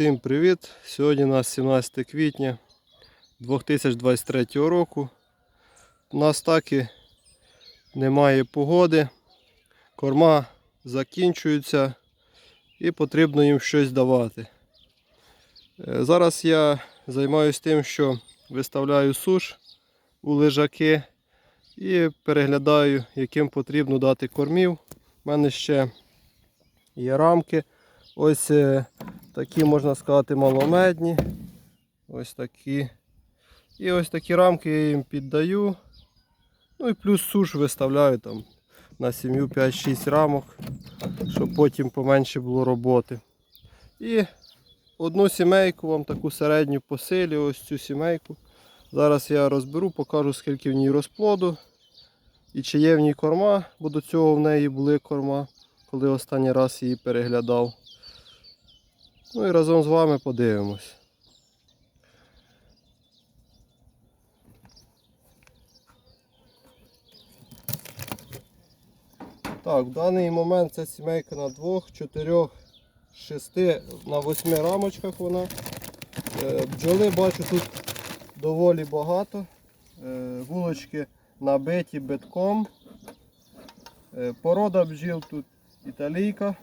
Всім привіт! Сьогодні у нас 17 квітня 2023 року. У нас так і немає погоди, корма закінчуються і потрібно їм щось давати. Е, Зараз я займаюся тим, що виставляю суш у лежаки і переглядаю, яким потрібно дати кормів. У мене ще є рамки. Ось е, такі, можна сказати, маломедні. Ось такі. І ось такі рамки я їм піддаю. Ну і плюс суш виставляю там на сім'ю 5-6 рамок, щоб потім поменше було роботи. І одну сімейку вам таку середню по ось цю сімейку. Зараз я розберу, покажу скільки в ній розплоду і чи є в ній корма, бо до цього в неї були корма, коли останній раз її переглядав. Ну і разом з вами подивимось. Так, в даний момент це сімейка на двох, чотирьох, шести, на восьми рамочках вона. Е, Бджоли бачу тут доволі багато. Е, Вулочки набиті битком. Е, Порода бджіл тут італійка.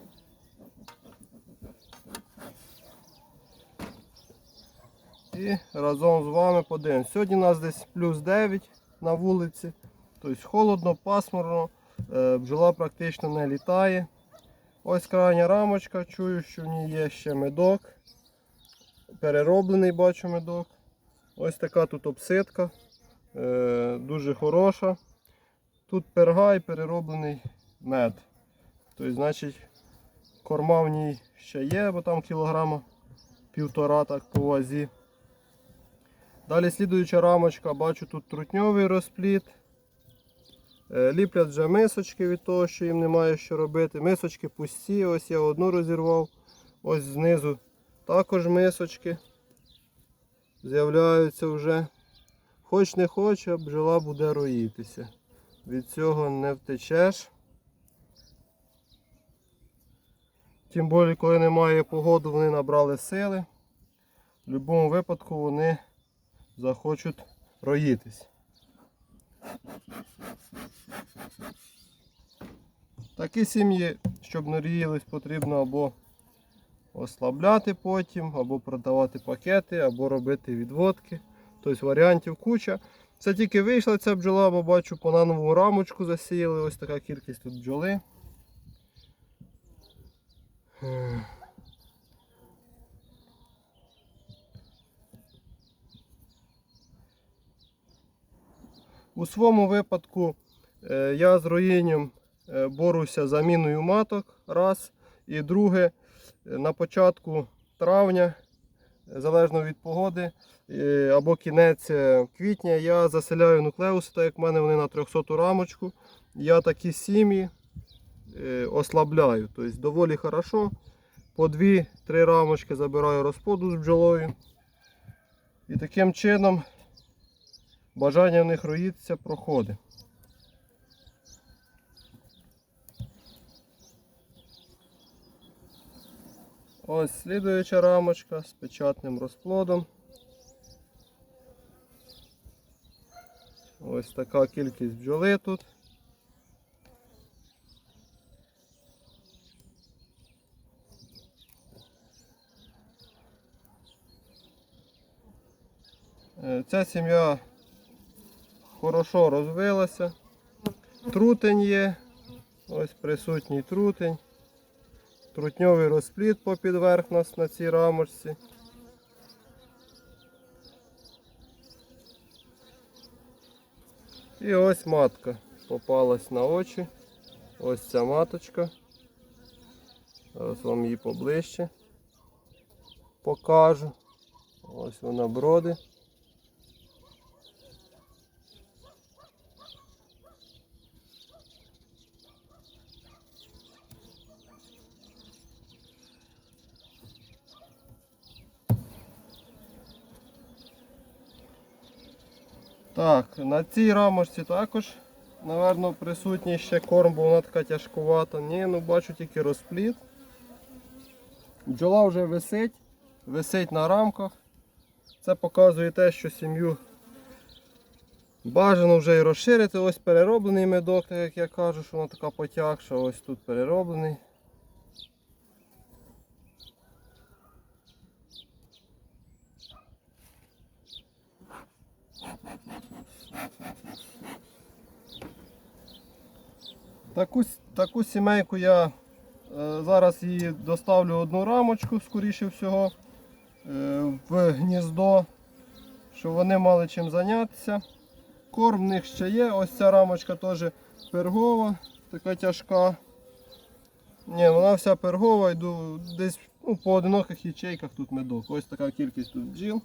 І разом з вами подивимось. Сьогодні у нас десь плюс 9 на вулиці. Тобто холодно, пасмурно, е, бджола практично не літає. Ось крайня рамочка, чую, що в ній є ще медок. Перероблений бачу медок. Ось така тут обсидка. е, Дуже хороша. Тут перга і перероблений мед. Тобто, значить, корма в ній ще є, бо там кілограма півтора так по вазі. Далі слідуюча рамочка, бачу тут трутньовий розпліт. Е, Ліплять вже мисочки від того, що їм немає що робити. Мисочки пусті, ось я одну розірвав. Ось знизу також мисочки з'являються вже. Хоч не хоч, а бджола буде роїтися. Від цього не втечеш. Тим більше, коли немає погоди, вони набрали сили. В будь-якому випадку вони захочуть роїтись. Такі сім'ї, щоб не роїлись, потрібно або ослабляти потім, або продавати пакети, або робити відводки. Тобто варіантів куча. Це тільки вийшла ця бджола, бо бачу по нанову рамочку засіяли. Ось така кількість тут бджоли. У своєму випадку е, я з роїнням е, боруся заміною маток. Раз. І друге, е, на початку травня, залежно від погоди, або кінець квітня, я заселяю нуклеуси, так як в мене вони на 300 рамочку. Я такі сім'ї ослабляю. Тобто доволі хорошо. По 2-3 рамочки забираю розплоду з бджолою. І таким чином бажання в них роїтися проходить. Ось слідуюча рамочка з печатним розплодом. Ось така кількість бджоли тут. Е, Ця сім'я хорошо розвилася. Трутень є. Ось присутній трутень. Трутньовий розпліт попід верх нас на цій рамочці. І ось матка попалась на очі. Ось ця маточка. Зараз вам її поближче покажу. Ось вона броди. Так, на цій рамочці також, напевно, присутній ще корм, бо вона така тяжкувата. Ні, ну бачу тільки розпліт. Бджола вже висить. висить на рамках. Це показує те, що сім'ю бажано вже і розширити. Ось перероблений медок, як я кажу, що вона така потягша, ось тут перероблений. Таку, таку сімейку я е, зараз її доставлю одну рамочку, скоріше всього, е, в гніздо, щоб вони мали чим зайнятися. Корм в них ще є. Ось ця рамочка теж пергова, така тяжка. Ні, вона вся пергова, йду десь ну, по одиноких ячейках тут медок. Ось така кількість тут бджіл.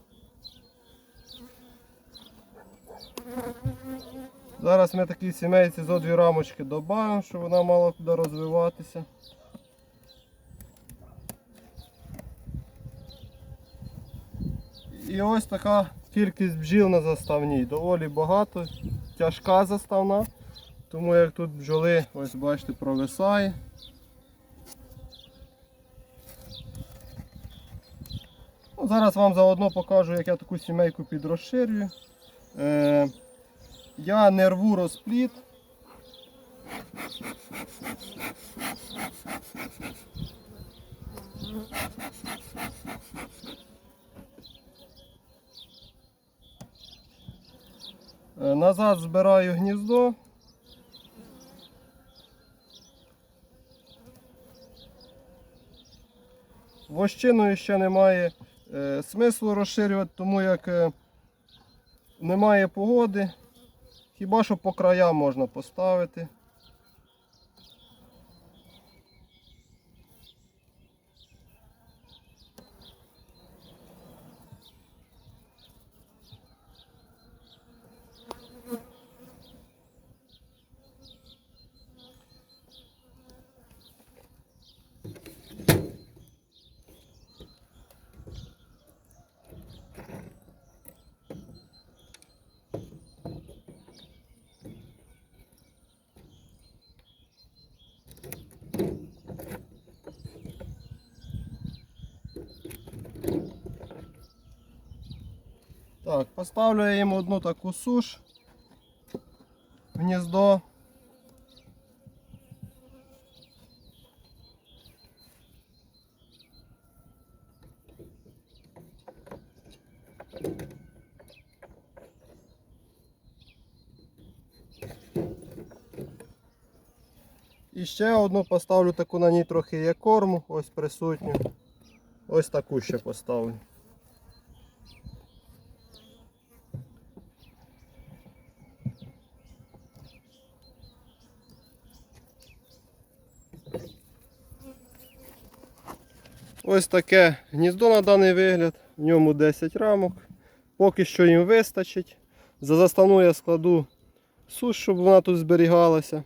Зараз ми такій сімейці зо дві рамочки додамо, щоб вона мала куди розвиватися. І ось така кількість бджіл на заставній. Доволі багато, тяжка заставна. Тому як тут бджоли, ось бачите, провисає. Ну, зараз вам заодно покажу, як я таку сімейку підрозширюю. Я не рву розпліт. Е, Назад збираю гніздо. Вощиною ще немає е, смислу розширювати, тому як е, немає погоди. Хіба що по краям можна поставити. Так, поставлю я їм одну таку суш гніздо. І ще одну поставлю таку на ній трохи є корму, ось присутню. Ось таку ще поставлю. Ось таке гніздо на даний вигляд. В ньому 10 рамок. Поки що їм вистачить. За застану я складу суш, щоб вона тут зберігалася.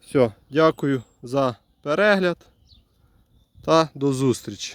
Все, дякую за перегляд та до зустрічі.